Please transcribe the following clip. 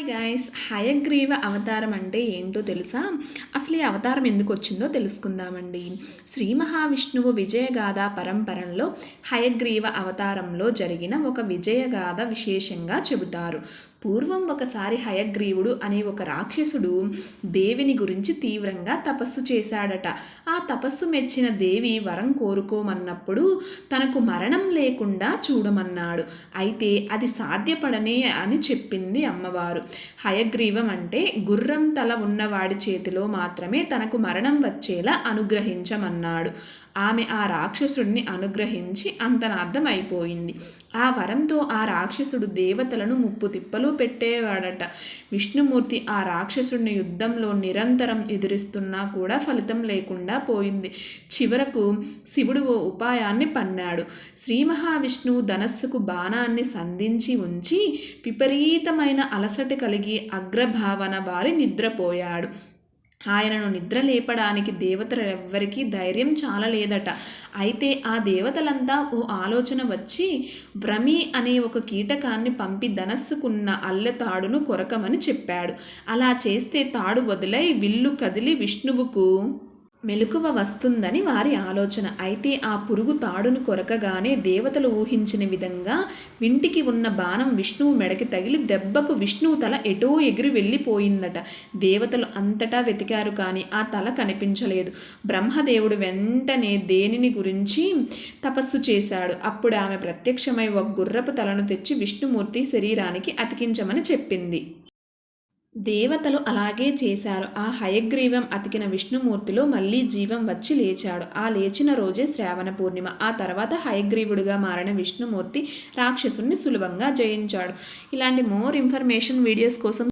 Hi guys Hayagriva అవతారం అంటే ఏంటో తెలుసా? అసలు ఈ అవతారం ఎందుకు వచ్చిందో తెలుసుకుందామండి. శ్రీ మహావిష్ణువు విజయగాథ పరంపరంలో హయగ్రీవ అవతారంలో జరిగిన ఒక విజయగాథ విశేషంగా చెబుతారు. పూర్వం ఒకసారి హయగ్రీవుడు అనే ఒక రాక్షసుడు దేవిని గురించి తీవ్రంగా తపస్సు చేశాడట. ఆ తపస్సు మెచ్చిన దేవి వరం కోరుకోమన్నప్పుడు తనకు మరణం లేకుండా చూడమన్నాడు. అయితే అది సాధ్యపడనే అని చెప్పింది అమ్మవారు. హయగ్రీవం అంటే గుర్రం తల ఉన్నవాడి చేతిలో మాత్రమే తనకు మరణం వచ్చేలా అనుగ్రహించమన్నాడు. ఆమె ఆ రాక్షసుడిని అనుగ్రహించి అంతనార్థం అయిపోయింది ఆ వరంతో ఆ రాక్షసుడు దేవతలను ముప్పు తిప్పలు పెట్టేవాడట. విష్ణుమూర్తి ఆ రాక్షసుడిని యుద్ధంలో నిరంతరం ఎదురిస్తున్నా కూడా ఫలితం లేకుండా పోయింది. చివరకు శివుడు ఓ ఉపాయాన్ని పన్నాడు. శ్రీ మహావిష్ణువు ధనస్సుకు బాణాన్ని సంధించి ఉంచి విపరీతమైన అలసట కలిగి అగ్రభావన వారి నిద్రపోయాడు. ఆయనను నిద్ర లేపడానికి దేవతలెవ్వరికీ ధైర్యం చాలలేదట. అయితే ఆ దేవతలంతా ఓ ఆలోచన వచ్చి వ్రమి అనే ఒక కీటకాన్ని పంపి ధనస్సుకున్న అల్లె తాడును కొరకమని చెప్పాడు. అలా చేస్తే తాడు వదిలై విల్లు కదిలి విష్ణువుకు మెలకువ వస్తుందని వారి ఆలోచన. అయితే ఆ పురుగు తాడును కొరకగానే దేవతలు ఊహించిన విధంగా వింటికి ఉన్న బాణం విష్ణువు మెడకి తగిలి దెబ్బకు విష్ణువు తల ఎటో ఎగిరి వెళ్ళిపోయిందట. దేవతలు అంతటా వెతికారు కానీ ఆ తల కనిపించలేదు. బ్రహ్మదేవుడు వెంటనే దేనిని గురించి తపస్సు చేశాడు. అప్పుడు ఆమె ప్రత్యక్షమై ఒక గుర్రపు తలను తెచ్చి విష్ణుమూర్తి శరీరానికి అతికించమని చెప్పింది. దేవతలు అలాగే చేశారు. ఆ హయగ్రీవం అతికిన విష్ణుమూర్తిలో మళ్ళీ జీవం వచ్చి లేచాడు. ఆ లేచిన రోజే శ్రావణ పూర్ణిమ. ఆ తర్వాత హయగ్రీవుడిగా మారిన విష్ణుమూర్తి రాక్షసుని సులభంగా జయించాడు. ఇలాంటి మోర్ ఇన్ఫర్మేషన్ వీడియోస్ కోసం